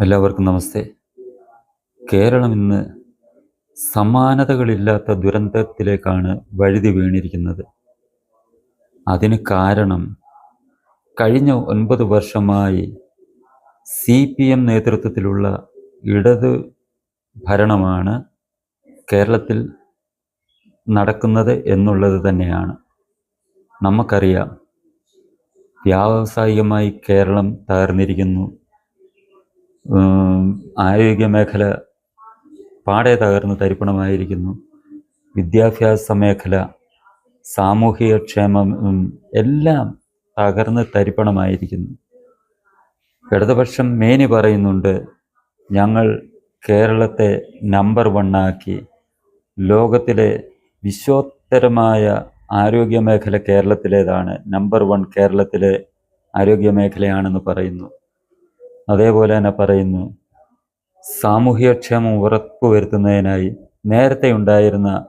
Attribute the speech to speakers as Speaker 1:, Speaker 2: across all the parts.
Speaker 1: എല്ലാവർക്കും നമസ്തേ. കേരളം ഇന്ന് സമാനതകളില്ലാത്ത ദുരന്തത്തിലേക്കാണ് വഴുതി വീണിരിക്കുന്നത്. അതിന് കാരണം കഴിഞ്ഞ ഒൻപത് വർഷമായി സി പി എം നേതൃത്വത്തിലുള്ള ഇടത് ഭരണമാണ് കേരളത്തിൽ നടക്കുന്നത് എന്നുള്ളത് തന്നെയാണ്. നമുക്കറിയാം. വ്യാവസായികമായി കേരളം തകർന്നിരിക്കുന്നു. ആരോഗ്യ മേഖല പാടെ തകർന്ന് തരിപ്പണമായിരിക്കുന്നു. വിദ്യാഭ്യാസ മേഖല സാമൂഹിക ക്ഷേമം എല്ലാം തകർന്ന് തരിപ്പണമായിരിക്കുന്നു. ഇടതുപക്ഷം മേനി പറയുന്നുണ്ട് ഞങ്ങൾ കേരളത്തെ നമ്പർ വണ്ണാക്കി ലോകത്തിലെ വിശ്വോത്തരമായ ആരോഗ്യ മേഖല കേരളത്തിലേതാണ്. നമ്പർ വൺ കേരളത്തിലെ ആരോഗ്യ മേഖലയാണെന്ന് പറയുന്നു. അതേപോലെ തന്നെ പറയുന്നു സാമൂഹ്യക്ഷേമം ഉറപ്പുവരുത്തുന്നതിനായി നേരത്തെ ഉണ്ടായിരുന്ന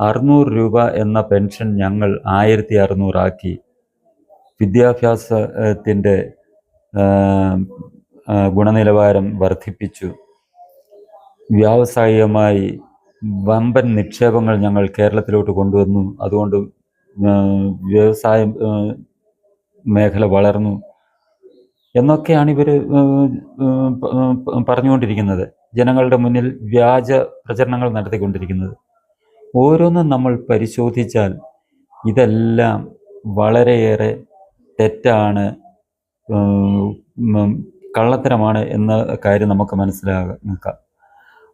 Speaker 1: അറുന്നൂറ് രൂപ എന്ന പെൻഷൻ ഞങ്ങൾ ആയിരത്തി അറുന്നൂറാക്കി. വിദ്യാഭ്യാസത്തിന്റെ ഗുണനിലവാരം വർദ്ധിപ്പിച്ചു. വ്യാവസായികമായി വമ്പൻ നിക്ഷേപങ്ങൾ ഞങ്ങൾ കേരളത്തിലോട്ട് കൊണ്ടുവന്നു. അതുകൊണ്ട് വ്യവസായ മേഖല വളർന്നു. എന്നൊക്കെയാണ് ഇവർ പറഞ്ഞുകൊണ്ടിരിക്കുന്നത്. ജനങ്ങളുടെ മുന്നിൽ വ്യാജ പ്രചരണങ്ങൾ നടത്തിക്കൊണ്ടിരിക്കുന്നത്. ഓരോന്നും നമ്മൾ പരിശോധിച്ചാൽ ഇതെല്ലാം വളരെയേറെ തെറ്റാണ് കള്ളത്തരമാണ് എന്ന കാര്യം നമുക്ക് മനസ്സിലാക്കാം.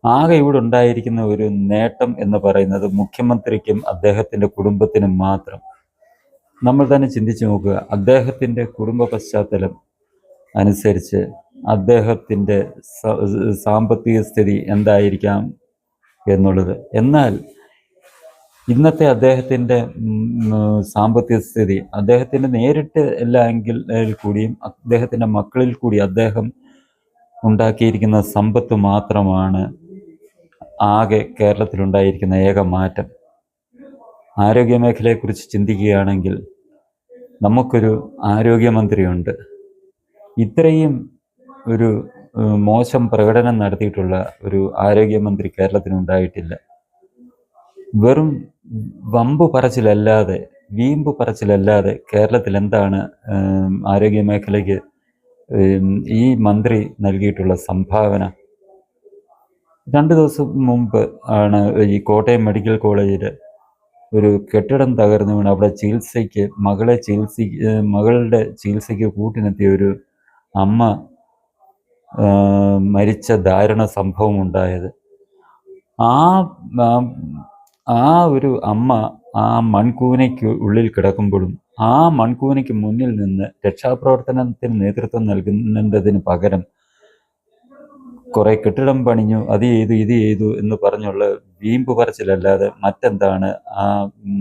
Speaker 1: ആകെ ഇവിടെ ഉണ്ടായിരിക്കുന്ന ഒരു നേട്ടം എന്ന് പറയുന്നത് മുഖ്യമന്ത്രിക്കും അദ്ദേഹത്തിന്റെ കുടുംബത്തിനും മാത്രം. നമ്മൾ തന്നെ ചിന്തിച്ചു നോക്കുക അദ്ദേഹത്തിന്റെ കുടുംബ പശ്ചാത്തലം അനുസരിച്ച് അദ്ദേഹത്തിന്റെ സാമ്പത്തിക സ്ഥിതി എന്തായിരിക്കാം എന്നുള്ളത്. എന്നാൽ ഇന്നത്തെ അദ്ദേഹത്തിന്റെ സാമ്പത്തിക സ്ഥിതി അദ്ദേഹത്തിന്റെ നേരിട്ട് എല്ലാ എങ്കിൽ കൂടിയും അദ്ദേഹത്തിന്റെ മക്കളിൽ കൂടി അദ്ദേഹം ഉണ്ടാക്കിയിരിക്കുന്ന സമ്പത്ത് മാത്രമാണ് ആകെ കേരളത്തിലുണ്ടായിരിക്കുന്ന ഏക മാറ്റം. ആരോഗ്യ മേഖലയെക്കുറിച്ച് ചിന്തിക്കുകയാണെങ്കിൽ നമുക്കൊരു ആരോഗ്യമന്ത്രിയുണ്ട്. ഇത്രയും ഒരു മോശം പ്രകടനം നടത്തിയിട്ടുള്ള ഒരു ആരോഗ്യമന്ത്രി കേരളത്തിനുണ്ടായിട്ടില്ല. വെറും വമ്പ് പറച്ചിലല്ലാതെ വീമ്പ് പറച്ചിലല്ലാതെ കേരളത്തിൽ എന്താണ് ആരോഗ്യ മേഖലയ്ക്ക് ഈ മന്ത്രി നൽകിയിട്ടുള്ള സംഭാവന? രണ്ടു ദിവസം മുമ്പ് ആണ് ഈ കോട്ടയം മെഡിക്കൽ കോളേജിൽ ഒരു കെട്ടിടം തകർന്നു വീണ് അവിടെ ചികിത്സയ്ക്ക് മകളെ ചികിത്സ മകളുടെ ചികിത്സയ്ക്ക് കൂട്ടിനെത്തിയ ഒരു അമ്മ മരിച്ച ദാരുണ സംഭവം ഉണ്ടായത്. ആ ആ, ഒരു അമ്മ ആ മൺകൂനയ്ക്ക് ഉള്ളിൽ കിടക്കുമ്പോഴും ആ മൺകൂനയ്ക്ക് മുന്നിൽ നിന്ന് രക്ഷാപ്രവർത്തനത്തിന് നേതൃത്വം നൽകുന്നതിന് പകരം കുറെ കെട്ടിടം പണിഞ്ഞു അത് ചെയ്തു ഇത് ചെയ്തു എന്ന് പറഞ്ഞുള്ള വീമ്പ് പറച്ചിലല്ലാതെ മറ്റെന്താണ് ആ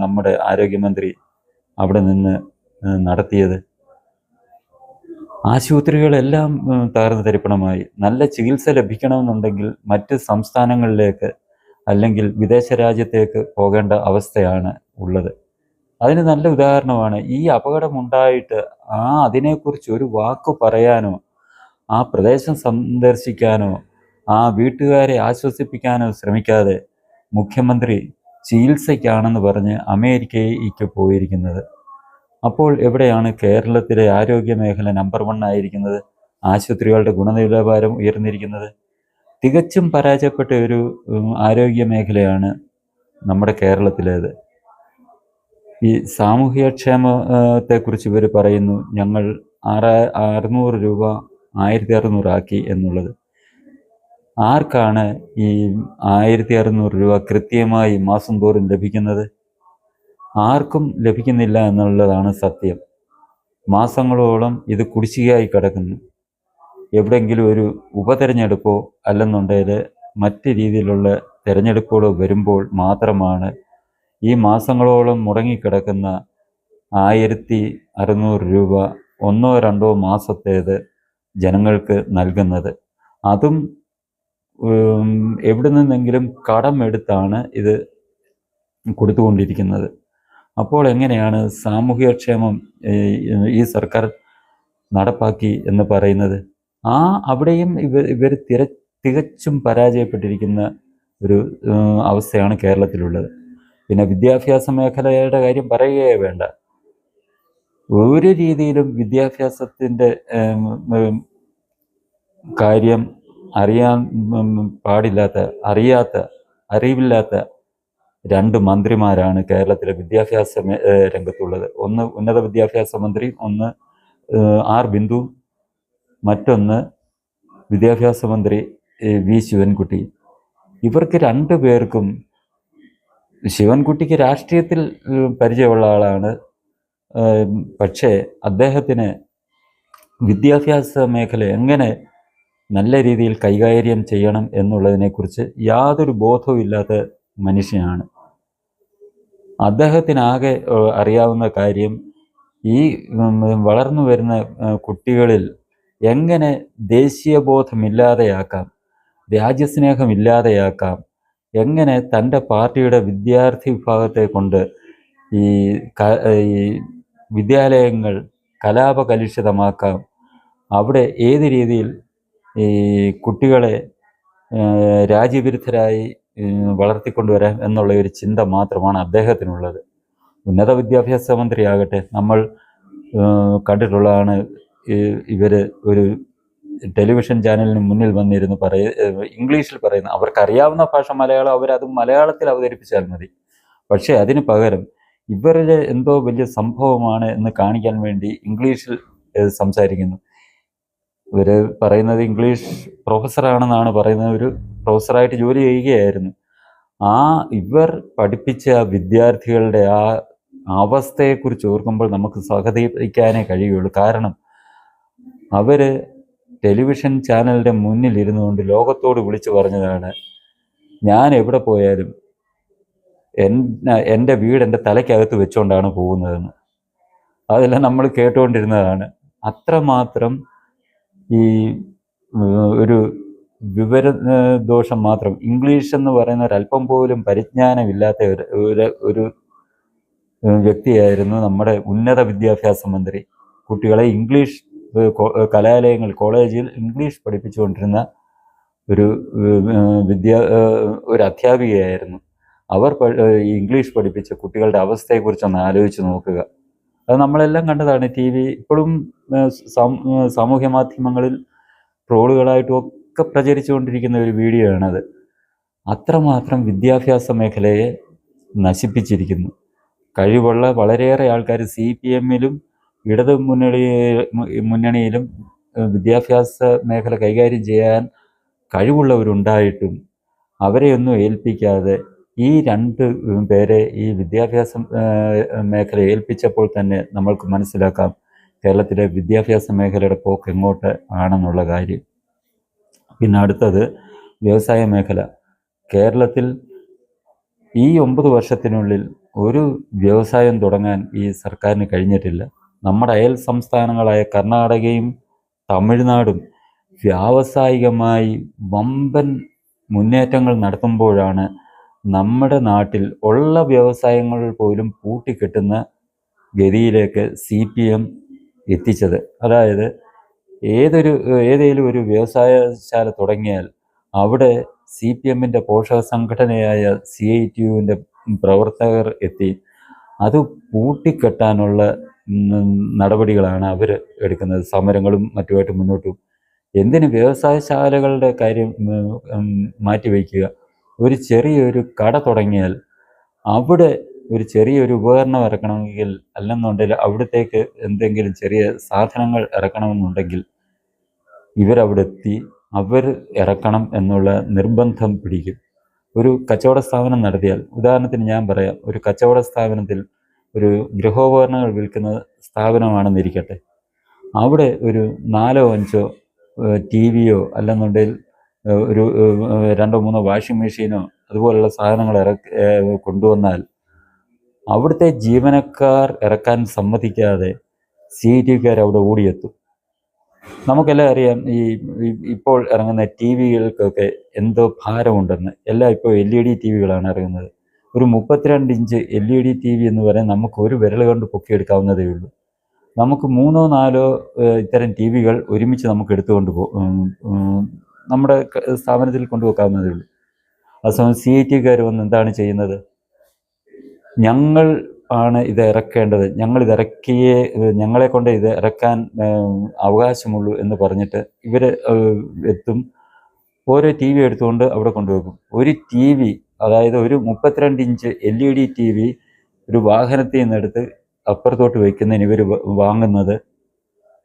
Speaker 1: നമ്മുടെ ആരോഗ്യമന്ത്രി അവിടെ നിന്ന് നടത്തിയത്? ആശുപത്രികളെല്ലാം ഉം, തരിപ്പണമായി. നല്ല ചികിത്സ ലഭിക്കണമെന്നുണ്ടെങ്കിൽ മറ്റ് സംസ്ഥാനങ്ങളിലേക്ക് അല്ലെങ്കിൽ വിദേശ രാജ്യത്തേക്ക് പോകേണ്ട അവസ്ഥയാണ് ഉള്ളത്. അതിന് നല്ല ഉദാഹരണമാണ് ഈ അപകടമുണ്ടായിട്ട് ആ അതിനെക്കുറിച്ച് ഒരു വാക്ക് പറയാനോ ആ പ്രദേശം സന്ദർശിക്കാനോ ആ വീട്ടുകാരെ ആശ്വസിപ്പിക്കാനോ ശ്രമിക്കാതെ മുഖ്യമന്ത്രി ചികിത്സയ്ക്കാണെന്ന് പറഞ്ഞ് അമേരിക്കയിലേക്ക് പോയിരിക്കുന്നത്. അപ്പോൾ എവിടെയാണ് കേരളത്തിലെ ആരോഗ്യ മേഖല നമ്പർ വൺ ആയിരിക്കുന്നത്? ആശുപത്രികളുടെ ഗുണനിലവാരം ഉയർന്നിരിക്കുന്നത്. തികച്ചും പരാജയപ്പെട്ട ഒരു ആരോഗ്യ മേഖലയാണ് നമ്മുടെ കേരളത്തിലേത്. ഈ സാമൂഹ്യക്ഷേമത്തെക്കുറിച്ച് ഇവർ പറയുന്നു ഞങ്ങൾ ആറ് അറുന്നൂറ് രൂപ ആയിരത്തി അറുന്നൂറാക്കി എന്നുള്ളത്. ആർക്കാണ് ഈ ആയിരത്തി അറുന്നൂറ് രൂപ കൃത്യമായി മാസം തോറും ലഭിക്കുന്നത്? ആർക്കും ലഭിക്കുന്നില്ല എന്നുള്ളതാണ് സത്യം. മാസങ്ങളോളം ഇത് കുടിശ്ശികയായി കിടക്കുന്നു. എവിടെയെങ്കിലും ഒരു ഉപതെരഞ്ഞെടുപ്പോ അല്ലെന്നുണ്ടെങ്കിൽ മറ്റ് രീതിയിലുള്ള തെരഞ്ഞെടുപ്പുകളോ വരുമ്പോൾ മാത്രമാണ് ഈ മാസങ്ങളോളം മുടങ്ങിക്കിടക്കുന്ന ആയിരത്തി അറുന്നൂറ് രൂപ ഒന്നോ രണ്ടോ മാസത്തേത് ജനങ്ങൾക്ക് നൽകുന്നത്. അതും എവിടെ നിന്നെങ്കിലും കടമെടുത്താണ് ഇത് കൊടുത്തുകൊണ്ടിരിക്കുന്നത്. അപ്പോൾ എങ്ങനെയാണ് സാമൂഹികക്ഷേമം ഏഹ്, ഈ സർക്കാർ നടപ്പാക്കി എന്ന് പറയുന്നത്? ആ അവിടെയും ഇവർ ഇവർ തിര തികച്ചും പരാജയപ്പെട്ടിരിക്കുന്ന ഒരു അവസ്ഥയാണ് കേരളത്തിലുള്ളത്. പിന്നെ വിദ്യാഭ്യാസ മേഖലയുടെ കാര്യം പറയുകയേ വേണ്ട. ഒരു രീതിയിലും വിദ്യാഭ്യാസത്തിന്റെ കാര്യം അറിയാൻ പാടില്ലാത്ത അറിയാത്ത അറിവില്ലാത്ത രണ്ട് മന്ത്രിമാരാണ് കേരളത്തിലെ വിദ്യാഭ്യാസ രംഗത്തുള്ളത്. ഒന്ന് ഉന്നത വിദ്യാഭ്യാസ മന്ത്രി ഒന്ന് ആർ ബിന്ദു മറ്റൊന്ന് വിദ്യാഭ്യാസ മന്ത്രി വി ശിവൻകുട്ടി. ഇവർക്ക് രണ്ടു പേർക്കും ശിവൻകുട്ടിക്ക് രാഷ്ട്രീയത്തിൽ പരിചയമുള്ള ആളാണ്. പക്ഷേ അദ്ദേഹത്തിന് വിദ്യാഭ്യാസ മേഖല എങ്ങനെ നല്ല രീതിയിൽ കൈകാര്യം ചെയ്യണം എന്നുള്ളതിനെക്കുറിച്ച് യാതൊരു ബോധവും ഇല്ലാത്ത മനുഷ്യനാണ്. അദ്ദേഹത്തിനാകെ അറിയാവുന്ന കാര്യം ഈ വളർന്നു വരുന്ന കുട്ടികളിൽ എങ്ങനെ ദേശീയബോധമില്ലാതെയാക്കാം രാജ്യസ്നേഹമില്ലാതെയാക്കാം എങ്ങനെ തന്റെ പാർട്ടിയുടെ വിദ്യാർത്ഥി വിഭാഗത്തെ കൊണ്ട് ഈ വിദ്യാലയങ്ങൾ കലാപകലുഷിതമാക്കാം അവിടെ ഏത് രീതിയിൽ ഈ കുട്ടികളെ രാജ്യവിരുദ്ധരായി വളർത്തിക്കൊണ്ടുവരാം എന്നുള്ള ഒരു ചിന്ത മാത്രമാണ് അദ്ദേഹത്തിനുള്ളത്. ഉന്നത വിദ്യാഭ്യാസ മന്ത്രിയാകട്ടെ നമ്മൾ കണ്ടിട്ടുള്ളതാണ് ഇവർ ഒരു ടെലിവിഷൻ ചാനലിന് മുന്നിൽ വന്നിരുന്ന് പറയ ഇംഗ്ലീഷിൽ പറയുന്ന അവർക്കറിയാവുന്ന ഭാഷ മലയാളം അവരത് മലയാളത്തിൽ അവതരിപ്പിച്ചാൽ മതി. പക്ഷേ അതിന് പകരം ഇവരുടെ എന്തോ വലിയ സംഭവമാണ് എന്ന് കാണിക്കാൻ വേണ്ടി ഇംഗ്ലീഷിൽ സംസാരിക്കുന്നു. ഇവർ പറയുന്നത് ഇംഗ്ലീഷ് പ്രൊഫസറാണെന്നാണ് പറയുന്നത്. ഒരു പ്രൊഫസറായിട്ട് ജോലി ചെയ്യുകയായിരുന്നു. ആ ഇവർ പഠിപ്പിച്ച വിദ്യാർത്ഥികളുടെ ആ അവസ്ഥയെക്കുറിച്ച് ഓർക്കുമ്പോൾ നമുക്ക് സഹതപിക്കാനേ കഴിയുള്ളൂ കാരണം അവർ ടെലിവിഷൻ ചാനലിന്റെ മുന്നിൽ ഇരുന്നുകൊണ്ട് ലോകത്തോട് വിളിച്ചു പറഞ്ഞതാണ് ഞാൻ എവിടെ പോയാലും എൻ എന്റെ വീട് എന്റെ തലയ്ക്കകത്ത് വെച്ചുകൊണ്ടാണ് പോകുന്നതെന്ന്. അതെല്ലാം നമ്മൾ കേട്ടുകൊണ്ടിരുന്നതാണ്. അത്രമാത്രം ഈ ഒരു വിവര ദോഷം മാത്രം. ഇംഗ്ലീഷ് എന്ന് പറയുന്ന ഒരല്പം പോലും പരിജ്ഞാനമില്ലാത്ത ഒരു ഒരു വ്യക്തിയായിരുന്നു നമ്മുടെ ഉന്നത വിദ്യാഭ്യാസ മന്ത്രി. കുട്ടികളെ ഇംഗ്ലീഷ് കലാലയങ്ങൾ കോളേജിൽ ഇംഗ്ലീഷ് പഠിപ്പിച്ചുകൊണ്ടിരുന്ന ഒരു വിദ്യ ഒരു അധ്യാപികയായിരുന്നു. അവർ ഇംഗ്ലീഷ് പഠിപ്പിച്ച കുട്ടികളുടെ അവസ്ഥയെക്കുറിച്ചൊന്ന് ആലോചിച്ച് നോക്കുക. അത് നമ്മളെല്ലാം കണ്ടതാണ്. ടി വി ഇപ്പോഴും സാമൂഹ്യ മാധ്യമങ്ങളിൽ ട്രോളുകളായിട്ടും ഒക്കെ പ്രചരിച്ചുകൊണ്ടിരിക്കുന്ന ഒരു വീഡിയോ ആണത് അത്രമാത്രം വിദ്യാഭ്യാസ മേഖലയെ നശിപ്പിച്ചിരിക്കുന്നു. കഴിവുള്ള വളരെയേറെ ആൾക്കാർ സി പി എമ്മിലും ഇടത് മുന്നണി മുന്നണിയിലും വിദ്യാഭ്യാസ മേഖല കൈകാര്യം ചെയ്യാൻ കഴിവുള്ളവരുണ്ടായിട്ടും അവരെയൊന്നും ഏൽപ്പിക്കാതെ ഈ രണ്ട് പേരെ ഈ വിദ്യാഭ്യാസ മേഖല ഏൽപ്പിച്ചപ്പോൾ തന്നെ നമ്മൾക്ക് മനസ്സിലാക്കാം കേരളത്തിലെ വിദ്യാഭ്യാസ മേഖലയുടെ പോക്ക് എങ്ങോട്ട് ആണെന്നുള്ള കാര്യം. പിന്നെ അടുത്തത് വ്യവസായ മേഖല. കേരളത്തിൽ ഈ ഒമ്പത് വർഷത്തിനുള്ളിൽ ഒരു വ്യവസായം തുടങ്ങാൻ ഈ സർക്കാരിന് കഴിഞ്ഞിട്ടില്ല. നമ്മുടെ അയൽ സംസ്ഥാനങ്ങളായ കർണാടകയും തമിഴ്നാടും വ്യാവസായികമായി വമ്പൻ മുന്നേറ്റങ്ങൾ നടത്തുമ്പോഴാണ് നമ്മുടെ നാട്ടിൽ ഉള്ള വ്യവസായങ്ങൾ പോലും പൂട്ടിക്കെട്ടുന്ന ഗതിയിലേക്ക് സി പി എം എത്തിച്ചത്. അതായത് ഏതൊരു ഏതെങ്കിലും ഒരു വ്യവസായശാല തുടങ്ങിയാൽ അവിടെ സി പി എമ്മിന്റെ പോഷക സംഘടനയായ സി ഐ ടി യുവിന്റെ പ്രവർത്തകർ എത്തി. അത് പൂട്ടിക്കെട്ടാനുള്ള നടപടികളാണ് അവർ എടുക്കുന്നത്. സമരങ്ങളും മറ്റുമായിട്ട് മുന്നോട്ടും. എന്തിന് വ്യവസായശാലകളുടെ കാര്യം മാറ്റിവെക്കുക ഒരു ചെറിയൊരു കട തുടങ്ങിയാൽ അവിടെ ഒരു ചെറിയൊരു ഉപകരണം ഇറക്കണമെങ്കിൽ അല്ലെന്നുണ്ടെങ്കിൽ അവിടത്തേക്ക് എന്തെങ്കിലും ചെറിയ സാധനങ്ങൾ ഇറക്കണമെന്നുണ്ടെങ്കിൽ ഇവരവിടെ എത്തി അവർ ഇറക്കണം എന്നുള്ള നിർബന്ധം പിടിക്കും. ഒരു കച്ചവട സ്ഥാപനം നടത്തിയാൽ ഉദാഹരണത്തിന് ഞാൻ പറയാം ഒരു കച്ചവട സ്ഥാപനത്തിൽ ഒരു ഗൃഹോപകരണങ്ങൾ വിൽക്കുന്ന സ്ഥാപനമാണെന്നിരിക്കട്ടെ അവിടെ ഒരു നാലോ അഞ്ചോ ടി വിയോ അല്ലെന്നുണ്ടെങ്കിൽ ഒരു രണ്ടോ മൂന്നോ വാഷിംഗ് മെഷീനോ അതുപോലുള്ള സാധനങ്ങൾ ഇറക്കി കൊണ്ടുവന്നാൽ അവിടുത്തെ ജീവനക്കാർ ഇറക്കാൻ സമ്മതിക്കാതെ സി ടി വിക്കാർ അവിടെ ഓടിയെത്തും. നമുക്കെല്ലാം അറിയാം ഈ ഇപ്പോൾ ഇറങ്ങുന്ന ടി വികൾക്കൊക്കെ എന്തോ ഭാരമുണ്ടെന്ന്. എല്ലാം ഇപ്പോൾ എൽ ഇ ഡി ടി വികളാണ് ഇറങ്ങുന്നത്. ഒരു മുപ്പത്തിരണ്ട് inch L E D T V എന്ന് പറയാൻ നമുക്ക് ഒരു വിരൽ കൊണ്ട് പൊക്കിയെടുക്കാവുന്നതേ ഉള്ളൂ. നമുക്ക് മൂന്നോ നാലോ ഇത്തരം ടി വികൾ ഒരുമിച്ച് നമുക്ക് എടുത്തുകൊണ്ട് നമ്മുടെ സ്ഥാപനത്തിൽ കൊണ്ടുവെക്കാവുന്നതേ ഉള്ളൂ. അതേസമയം സി ഐ ടിക്കാർ വന്ന് എന്താണ് ചെയ്യുന്നത്? ഞങ്ങൾ ആണ് ഇത് ഇറക്കേണ്ടത്. ഞങ്ങൾ ഇത് ഇറക്കിയേ ഞങ്ങളെ കൊണ്ട് ഇത് ഇറക്കാൻ അവകാശമുള്ളൂ എന്ന് പറഞ്ഞിട്ട് ഇവർ എത്തും. ഓരോ ടി വി എടുത്തുകൊണ്ട് അവിടെ കൊണ്ടുവെക്കും. ഒരു ടി വി അതായത് ഒരു മുപ്പത്തിരണ്ട് inch L E D T V ഒരു വാഹനത്തിൽ നിന്നെടുത്ത് അപ്പുറത്തോട്ട് വയ്ക്കുന്നതിന് ഇവർ വാങ്ങുന്നത്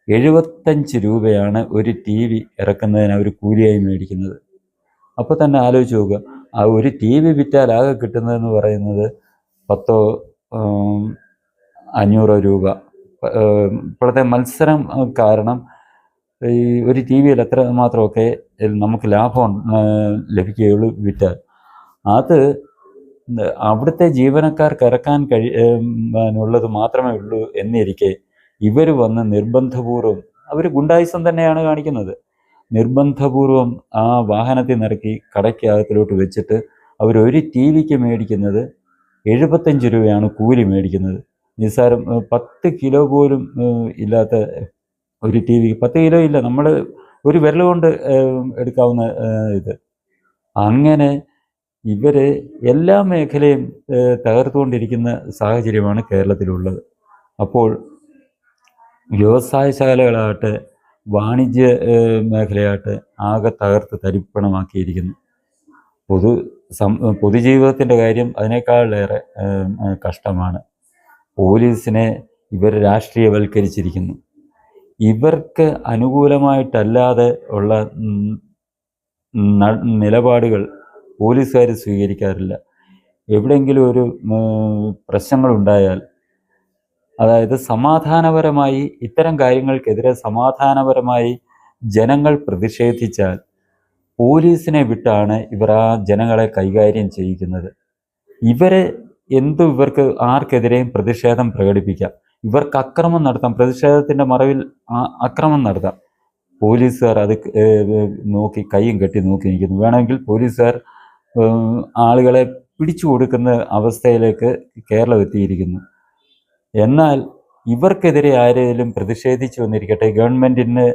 Speaker 1: എഴുപത്തഞ്ച് രൂപയാണ് ഒരു ടി വി ഇറക്കുന്നതിന് അവർ കൂലിയായി മേടിക്കുന്നത്. അപ്പോൾ തന്നെ ആലോചിച്ച് നോക്കുക. ആ ഒരു ടി വി വിറ്റാൽ ആകെ കിട്ടുന്നതെന്ന് പറയുന്നത് പത്തോ അഞ്ഞൂറോ രൂപ. ഇപ്പോഴത്തെ മത്സരം കാരണം ഈ ഒരു ടി വിയിൽ എത്ര മാത്രമൊക്കെ നമുക്ക് ലാഭം ലഭിക്കുകയുള്ളൂ വിറ്റാൽ. അത് അവിടുത്തെ ജീവനക്കാർക്ക് ഇറക്കാൻ കഴി ഉള്ളത് മാത്രമേ ഉള്ളൂ എന്നിരിക്കെ ഇവർ വന്ന് നിർബന്ധപൂർവം അവർ ഗുണ്ടായിസം തന്നെയാണ് കാണിക്കുന്നത്. നിർബന്ധപൂർവം ആ വാഹനത്തിൽ നിറക്കി കടയ്ക്കകത്തിലോട്ട് വെച്ചിട്ട് അവർ ഒരു ടി വിക്ക് മേടിക്കുന്നത് എഴുപത്തഞ്ച് രൂപയാണ് കൂലി മേടിക്കുന്നത്. നിസ്സാരം പത്ത് കിലോ പോലും ഇല്ലാത്ത ഒരു ടി വി പത്ത് കിലോ ഇല്ല നമ്മൾ ഒരു വിരൽ കൊണ്ട് എടുക്കാവുന്ന ഇത്. അങ്ങനെ ഇവർ എല്ലാ മേഖലയും തകർത്തുകൊണ്ടിരിക്കുന്ന സാഹചര്യമാണ് കേരളത്തിലുള്ളത്. അപ്പോൾ വ്യവസായശാലകളാകട്ടെ വാണിജ്യ മേഖലയാകട്ടെ ആകെ തകർത്ത് തരിപ്പണമാക്കിയിരിക്കുന്നു. പൊതു സം പൊതുജീവിതത്തിന്റെ കാര്യം അതിനേക്കാളേറെ കഷ്ടമാണ്. പോലീസിനെ ഇവർ രാഷ്ട്രീയവൽക്കരിച്ചിരിക്കുന്നു. ഇവർക്ക് അനുകൂലമായിട്ടല്ലാതെ ഉള്ള നിലപാടുകൾ പോലീസുകാർ സ്വീകരിക്കാറില്ല. എവിടെയെങ്കിലും ഒരു പ്രശ്നങ്ങളുണ്ടായാൽ അതായത് സമാധാനപരമായി ഇത്തരം കാര്യങ്ങൾക്കെതിരെ സമാധാനപരമായി ജനങ്ങൾ പ്രതിഷേധിച്ചാൽ പോലീസിനെ വിട്ടാണ് ഇവർ ആ ജനങ്ങളെ കൈകാര്യം ചെയ്യിക്കുന്നത് ഇവരെ എന്തു ഇവർക്ക് ആർക്കെതിരെയും പ്രതിഷേധം പ്രകടിപ്പിക്കാം. ഇവർക്ക് അക്രമം നടത്താം. പ്രതിഷേധത്തിന്റെ മറവിൽ അക്രമം നടത്താം. പോലീസുകാർ അത് നോക്കി കൈയും കെട്ടി നോക്കി നിൽക്കുന്നു. വേണമെങ്കിൽ പോലീസുകാർ ആളുകളെ പിടിച്ചു കൊടുക്കുന്ന അവസ്ഥയിലേക്ക് കേരളം എത്തിയിരിക്കുന്നു. എന്നാൽ ഇവർക്കെതിരെ ആരെങ്കിലും പ്രതിഷേധിച്ചു വന്നിരിക്കട്ടെ ഗവൺമെന്റിന്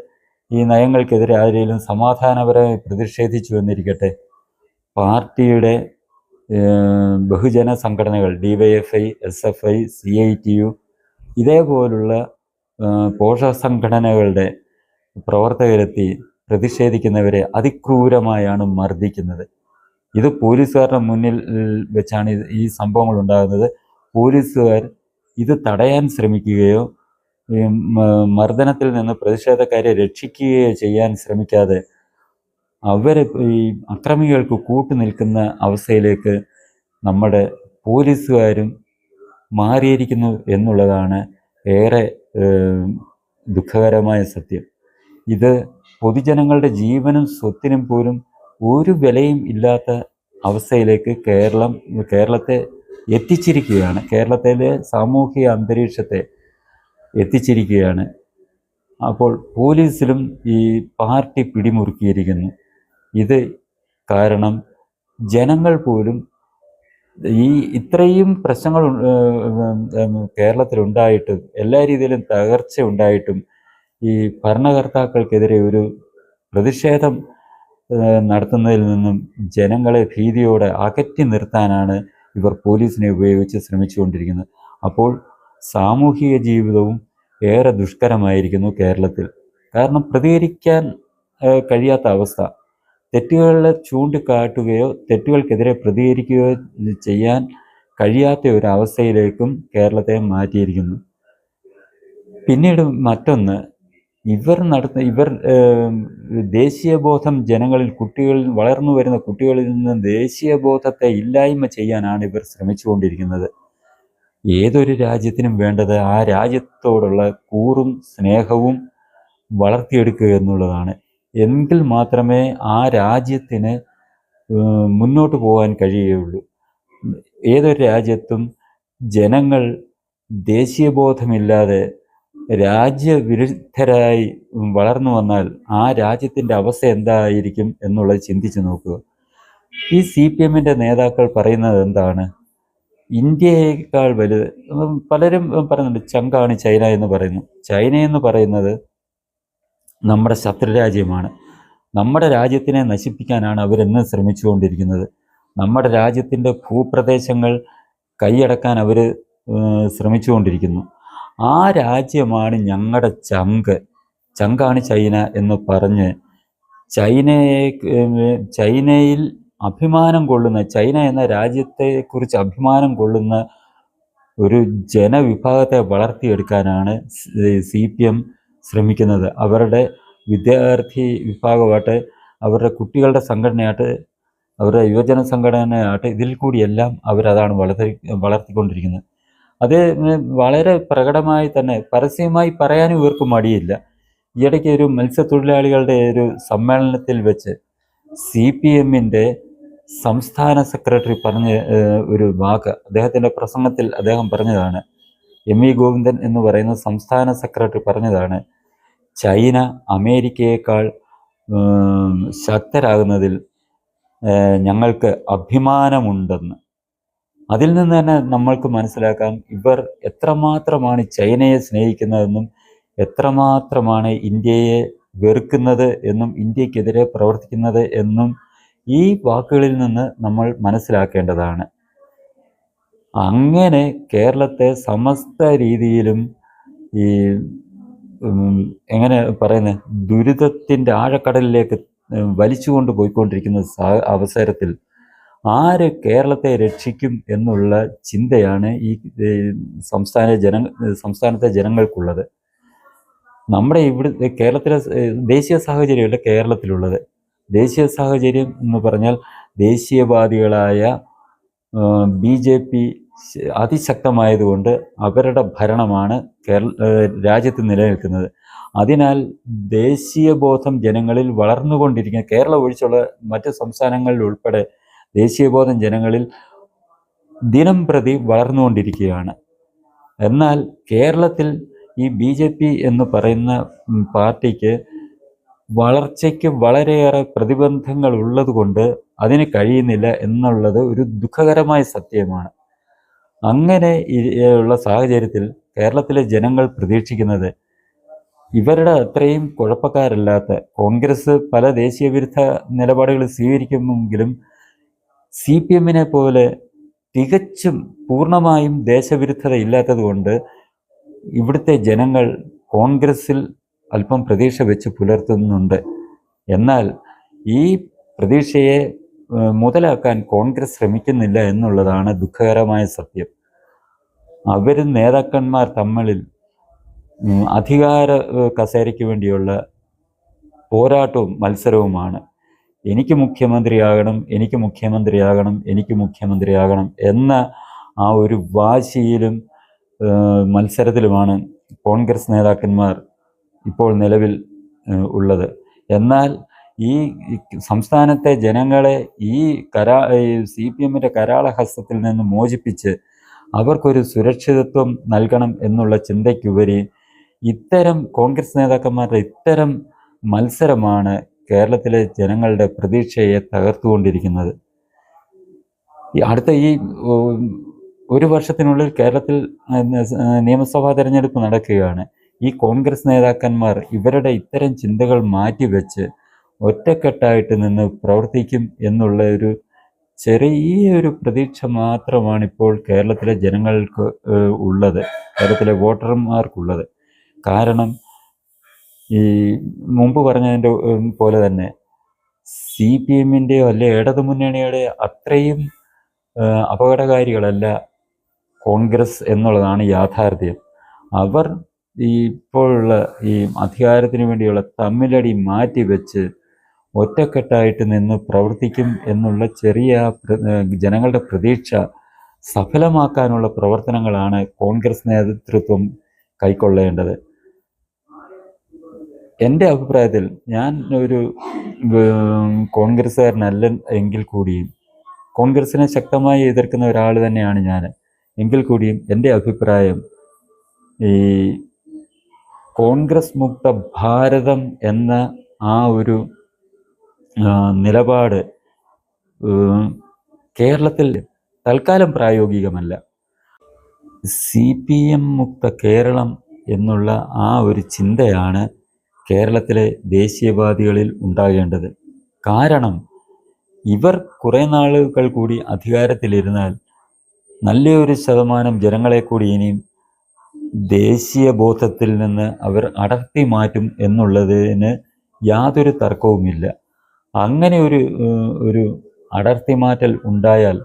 Speaker 1: ഈ നയങ്ങൾക്കെതിരെ ആരെങ്കിലും സമാധാനപരമായി പ്രതിഷേധിച്ചു വന്നിരിക്കട്ടെ പാർട്ടിയുടെ ബഹുജന സംഘടനകൾ D Y F I S F I C I T U ഇതേപോലുള്ള പോഷക സംഘടനകളുടെ പ്രവർത്തകരെത്തി പ്രതിഷേധിക്കുന്നവരെ അതിക്രൂരമായാണ് മർദ്ദിക്കുന്നത്. ഇത് പോലീസുകാരുടെ മുന്നിൽ വെച്ചാണ് ഈ സംഭവങ്ങൾ ഉണ്ടാകുന്നത്. പോലീസുകാർ ഇത് തടയാൻ ശ്രമിക്കുകയോ മർദ്ദനത്തിൽ നിന്ന് പ്രതിഷേധക്കാരെ രക്ഷിക്കുകയോ ചെയ്യാൻ ശ്രമിക്കാതെ അവർ ഈ അക്രമികൾക്ക് കൂട്ടുനിൽക്കുന്ന അവസ്ഥയിലേക്ക് നമ്മുടെ പോലീസുകാരും മാറിയിരിക്കുന്നു എന്നുള്ളതാണ് ഏറെ ദുഃഖകരമായ സത്യം. ഇത് പൊതുജനങ്ങളുടെ ജീവനും സ്വത്തിനും പോലും ഒരു വിലയും ഇല്ലാത്ത അവസ്ഥയിലേക്ക് കേരളം കേരളത്തെ എത്തിച്ചിരിക്കുകയാണ്. കേരളത്തിലെ സാമൂഹിക അന്തരീക്ഷത്തെ എത്തിച്ചിരിക്കുകയാണ്. അപ്പോൾ പോലീസിലും ഈ പാർട്ടി പിടിമുറുക്കിയിരിക്കുന്നു. ഇത് കാരണം ജനങ്ങൾ പോലും ഈ ഇത്രയും പ്രശ്നങ്ങൾ കേരളത്തിലുണ്ടായിട്ടും എല്ലാ രീതിയിലും തകർച്ച ഉണ്ടായിട്ടും ഈ ഭരണകർത്താക്കൾക്കെതിരെ ഒരു പ്രതിഷേധം നടത്തുന്നതിൽ നിന്നും ജനങ്ങളെ ഭീതിയോടെ അകറ്റി നിർത്താനാണ് ഇവർ പോലീസിനെ ഉപയോഗിച്ച് ശ്രമിച്ചുകൊണ്ടിരിക്കുന്നത് അപ്പോൾ സാമൂഹിക ജീവിതവും ഏറെ ദുഷ്കരമായിരിക്കുന്നു കേരളത്തിൽ. കാരണം പ്രതികരിക്കാൻ കഴിയാത്ത അവസ്ഥ. തെറ്റുകളെ ചൂണ്ടിക്കാട്ടുകയോ തെറ്റുകൾക്കെതിരെ പ്രതികരിക്കുകയോ ചെയ്യാൻ കഴിയാത്ത ഒരു അവസ്ഥയിലേക്കും കേരളത്തെ മാറ്റിയിരിക്കുന്നു. പിന്നീട് മറ്റൊന്ന് ഇവർ നടത്തുന്ന ഇവർ ദേശീയബോധം ജനങ്ങളിൽ കുട്ടികളിൽ വളർന്നു വരുന്ന കുട്ടികളിൽ നിന്ന് ദേശീയബോധത്തെ ഇല്ലായ്മ ചെയ്യാനാണ് ഇവർ ശ്രമിച്ചുകൊണ്ടിരിക്കുന്നത്. ഏതൊരു രാജ്യത്തിനും വേണ്ടത് ആ രാജ്യത്തോടുള്ള കൂറും സ്നേഹവും വളർത്തിയെടുക്കുക എന്നുള്ളതാണ്. എങ്കിൽ മാത്രമേ ആ രാജ്യത്തിന് മുന്നോട്ട് പോകാൻ കഴിയുകയുള്ളൂ. ഏതൊരു രാജ്യത്തും ജനങ്ങൾ ദേശീയബോധമില്ലാതെ രാജ്യവിരുദ്ധരായി വളർന്നു വന്നാൽ ആ രാജ്യത്തിന്റെ അവസ്ഥ എന്തായിരിക്കും എന്നുള്ളത് ചിന്തിച്ചു നോക്കുക. ഈ സി പി എമ്മിന്റെ നേതാക്കൾ പറയുന്നത് എന്താണ്? ഇന്ത്യയേക്കാൾ വലുത് പലരും പറയുന്നുണ്ട് ചങ്കാണ് ചൈന എന്ന് പറയുന്നു. ചൈന എന്ന് പറയുന്നത് നമ്മുടെ ശത്രുരാജ്യമാണ് നമ്മുടെ രാജ്യത്തിനെ നശിപ്പിക്കാനാണ് അവരെന്ന് ശ്രമിച്ചുകൊണ്ടിരിക്കുന്നത്. നമ്മുടെ രാജ്യത്തിന്റെ ഭൂപ്രദേശങ്ങൾ കൈയടക്കാൻ അവർ ശ്രമിച്ചുകൊണ്ടിരിക്കുന്നു. ആ രാജ്യമാണ് ഞങ്ങളുടെ ചങ്ക്. ചങ്കാണ് ചൈന എന്ന് പറഞ്ഞ് ചൈനയെ ചൈനയിൽ അഭിമാനം കൊള്ളുന്ന ചൈന എന്ന രാജ്യത്തെക്കുറിച്ച് അഭിമാനം കൊള്ളുന്ന ഒരു ജനവിഭാഗത്തെ വളർത്തിയെടുക്കാനാണ് സി പി എം ശ്രമിക്കുന്നത്. അവരുടെ വിദ്യാർത്ഥി വിഭാഗമായിട്ട് അവരുടെ കുട്ടികളുടെ സംഘടനയായിട്ട് അവരുടെ യുവജന സംഘടനയായിട്ട് ഇതിൽ കൂടിയെല്ലാം അവരതാണ് വളർത്തി വളർത്തിക്കൊണ്ടിരിക്കുന്നത്. അത് വളരെ പ്രകടമായി തന്നെ പരസ്യമായി പറയാനും ഇവർക്ക് മടിയില്ല. ഈയിടയ്ക്ക് ഒരു മത്സ്യത്തൊഴിലാളികളുടെ ഒരു സമ്മേളനത്തിൽ വെച്ച് സി പി എമ്മിന്റെ സംസ്ഥാന സെക്രട്ടറി പറഞ്ഞ ഒരു വാക്ക് അദ്ദേഹത്തിന്റെ പ്രസംഗത്തിൽ അദ്ദേഹം പറഞ്ഞതാണ്. എം വി ഗോവിന്ദൻ എന്ന് പറയുന്ന സംസ്ഥാന സെക്രട്ടറി പറഞ്ഞതാണ് ചൈന അമേരിക്കയേക്കാൾ ശക്തരാകുന്നതിൽ ഞങ്ങൾക്ക് അഭിമാനമുണ്ടെന്ന്. അതിൽ നിന്ന് തന്നെ നമ്മൾക്ക് മനസ്സിലാക്കാം ഇവർ എത്രമാത്രമാണ് ചൈനയെ സ്നേഹിക്കുന്നതെന്നും എത്രമാത്രമാണ് ഇന്ത്യയെ വെറുക്കുന്നത് എന്നും ഇന്ത്യക്കെതിരെ പ്രവർത്തിക്കുന്നത് എന്നും ഈ വാക്കുകളിൽ നിന്ന് നമ്മൾ മനസ്സിലാക്കേണ്ടതാണ്. അങ്ങനെ കേരളത്തെ സമസ്ത രീതിയിലും ഈ എങ്ങനെ പറയുന്നത് ദുരിതത്തിന്റെ ആഴക്കടലിലേക്ക് വലിച്ചുകൊണ്ട് പോയിക്കൊണ്ടിരിക്കുന്ന അവസരത്തിൽ ആര് കേരളത്തെ രക്ഷിക്കും എന്നുള്ള ചിന്തയാണ് ഈ സംസ്ഥാന ജന സംസ്ഥാനത്തെ ജനങ്ങൾക്കുള്ളത്. നമ്മുടെ ഇവിടെ കേരളത്തിലെ ദേശീയ സാഹചര്യമല്ല കേരളത്തിലുള്ളത്. ദേശീയ സാഹചര്യം എന്ന് പറഞ്ഞാൽ ദേശീയവാദികളായ ബി ജെ പി അതിശക്തമായതുകൊണ്ട് അവരുടെ ഭരണമാണ് കേരള രാജ്യത്ത് നിലനിൽക്കുന്നത്. അതിനാൽ ദേശീയ ബോധം ജനങ്ങളിൽ വളർന്നുകൊണ്ടിരിക്കുന്ന കേരളം ഒഴിച്ചുള്ള മറ്റ് സംസ്ഥാനങ്ങളിൽ ഉൾപ്പെടെ ദേശീയബോധം ജനങ്ങളിൽ ദിനം പ്രതി വളർന്നുകൊണ്ടിരിക്കുകയാണ്. എന്നാൽ കേരളത്തിൽ ഈ ബി ജെ പി എന്ന് പറയുന്ന പാർട്ടിക്ക് വളർച്ചയ്ക്ക് വളരെയേറെ പ്രതിബന്ധങ്ങൾ ഉള്ളതുകൊണ്ട് അതിന് കഴിയുന്നില്ല എന്നുള്ളത് ഒരു ദുഃഖകരമായ സത്യമാണ്. അങ്ങനെ ഉള്ള സാഹചര്യത്തിൽ കേരളത്തിലെ ജനങ്ങൾ പ്രതീക്ഷിക്കുന്നത് ഇവരുടെ അത്രയും കുഴപ്പക്കാരല്ലാത്ത കോൺഗ്രസ് പല ദേശീയ വിരുദ്ധ നിലപാടുകൾ സ്വീകരിക്കുമെങ്കിലും സി പി എമ്മിനെ പോലെ തികച്ചും പൂർണമായും ദേശവിരുദ്ധത ഇല്ലാത്തതുകൊണ്ട് ഇവിടുത്തെ ജനങ്ങൾ കോൺഗ്രസിൽ അല്പം പ്രതീക്ഷ വെച്ച് പുലർത്തുന്നുണ്ട്. എന്നാൽ ഈ പ്രതീക്ഷയെ മുതലാക്കാൻ കോൺഗ്രസ് ശ്രമിക്കുന്നില്ല എന്നുള്ളതാണ് ദുഃഖകരമായ സത്യം. അവർ നേതാക്കന്മാർ തമ്മിൽ അധികാര കസേരയ്ക്ക് വേണ്ടിയുള്ള പോരാട്ടവും മത്സരവുമാണ്. എനിക്ക് മുഖ്യമന്ത്രിയാകണം എനിക്ക് മുഖ്യമന്ത്രിയാകണം എനിക്ക് മുഖ്യമന്ത്രിയാകണം എന്ന ആ ഒരു വാശിയിലും മത്സരത്തിലുമാണ് കോൺഗ്രസ് നേതാക്കന്മാർ ഇപ്പോൾ നിലവിൽ ഉള്ളത്. എന്നാൽ ഈ സംസ്ഥാനത്തെ ജനങ്ങളെ ഈ കരാ സി പി എമ്മിന്റെ കരാളഹസ്തത്തിൽ നിന്ന് മോചിപ്പിച്ച് അവർക്കൊരു സുരക്ഷിതത്വം നൽകണം എന്നുള്ള ചിന്തയ്ക്കുപരി ഇത്തരം കോൺഗ്രസ് നേതാക്കന്മാരുടെ ഇത്തരം മത്സരമാണ് കേരളത്തിലെ ജനങ്ങളുടെ പ്രതീക്ഷയെ തകർത്തുകൊണ്ടിരിക്കുന്നത്. അടുത്ത ഈ ഒരു വർഷത്തിനുള്ളിൽ കേരളത്തിൽ നിയമസഭാ തിരഞ്ഞെടുപ്പ് നടക്കുകയാണ്. ഈ കോൺഗ്രസ് നേതാക്കന്മാർ ഇവരുടെ ഇത്തരം ചിന്തകൾ മാറ്റിവെച്ച് ഒറ്റക്കെട്ടായിട്ട് നിന്ന് പ്രവർത്തിക്കും എന്നുള്ള ഒരു ചെറിയൊരു പ്രതീക്ഷ മാത്രമാണ് ഇപ്പോൾ കേരളത്തിലെ ജനങ്ങൾക്ക് ഉള്ളത്. കേരളത്തിലെ വോട്ടർമാർക്കുള്ളത്. കാരണം ഈ മുമ്പ് പറഞ്ഞതിന്റെ പോലെ തന്നെ സി പി എമ്മിന്റെയോ അല്ലെ ഇടതുമുന്നണിയുടെ അത്രയും അപകടകാരികളല്ല കോൺഗ്രസ് എന്നുള്ളതാണ് യാഥാർത്ഥ്യം. അവർ ഈ ഇപ്പോഴുള്ള ഈ അധികാരത്തിന് വേണ്ടിയുള്ള തമ്മിലടി മാറ്റിവെച്ച് ഒറ്റക്കെട്ടായിട്ട് നിന്ന് പ്രവർത്തിക്കും എന്നുള്ള ചെറിയ ജനങ്ങളുടെ പ്രതീക്ഷ സഫലമാക്കാനുള്ള പ്രവർത്തനങ്ങളാണ് കോൺഗ്രസ് നേതൃത്വം കൈക്കൊള്ളേണ്ടത്. എന്റെ അഭിപ്രായത്തിൽ ഞാൻ ഒരു കോൺഗ്രസ്സുകാരനല്ല എങ്കിൽ കൂടിയും കോൺഗ്രസിനെ ശക്തമായി എതിർക്കുന്ന ഒരാൾ തന്നെയാണ് ഞാൻ എങ്കിൽ കൂടിയും എന്റെ അഭിപ്രായം ഈ കോൺഗ്രസ് മുക്ത ഭാരതം എന്ന ആ ഒരു നിലപാട് കേരളത്തിൽ തൽക്കാലം പ്രായോഗികമല്ല. സി പി എം മുക്ത കേരളം എന്നുള്ള ആ ഒരു ചിന്തയാണ് കേരളത്തിലെ ദേശീയവാദികളിൽ ഉണ്ടാകേണ്ടത്. കാരണം ഇവർ കുറേ നാളുകൾ കൂടി അധികാരത്തിലിരുന്നാൽ നല്ലൊരു ശതമാനം ജനങ്ങളെ കൂടി ഇനിയും ദേശീയ ബോധത്തിൽ നിന്ന് അവർ അടർത്തി മാറ്റും എന്നുള്ളതിന് യാതൊരു തർക്കവുമില്ല. അങ്ങനെ ഒരു ഒരു അടർത്തി മാറ്റൽ ഉണ്ടായാൽ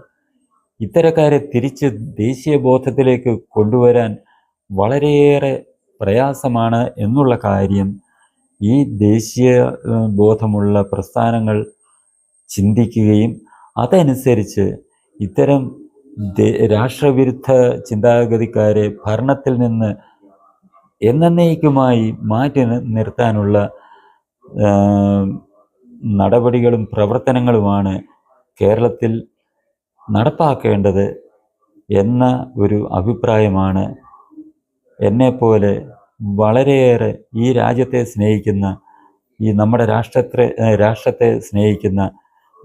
Speaker 1: ഇത്തരക്കാരെ തിരിച്ച് ദേശീയ ബോധത്തിലേക്ക് കൊണ്ടുവരാൻ വളരെയേറെ പ്രയാസമാണ് എന്നുള്ള കാര്യം ഈ ദേശീയ ബോധമുള്ള പ്രസ്ഥാനങ്ങൾ ചിന്തിക്കുകയും അതനുസരിച്ച് ഇത്തരം രാഷ്ട്രവിരുദ്ധ ചിന്താഗതിക്കാരെ ഭരണത്തിൽ നിന്ന് എന്നേക്കുമായി മാറ്റി നിർത്താനുള്ള നടപടികളും പ്രവർത്തനങ്ങളുമാണ് കേരളത്തിൽ നടപ്പാക്കേണ്ടത് എന്ന ഒരു അഭിപ്രായമാണ് എന്നെപ്പോലെ വളരെയേറെ ഈ രാജ്യത്തെ സ്നേഹിക്കുന്ന ഈ നമ്മുടെ രാഷ്ട്രത്തെ രാഷ്ട്രത്തെ സ്നേഹിക്കുന്ന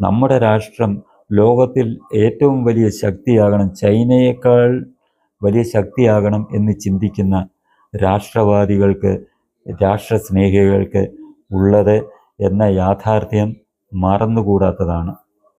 Speaker 1: നമ്മുടെ രാഷ്ട്രം ലോകത്തിൽ ഏറ്റവും വലിയ ശക്തിയാകണം ചൈനയേക്കാൾ വലിയ ശക്തിയാകണം എന്ന് ചിന്തിക്കുന്ന രാഷ്ട്രവാദികൾക്ക് രാഷ്ട്രസ്നേഹികൾക്ക് ഉള്ളത് എന്ന യാഥാർത്ഥ്യം മറന്നുകൂടാത്തതാണ്.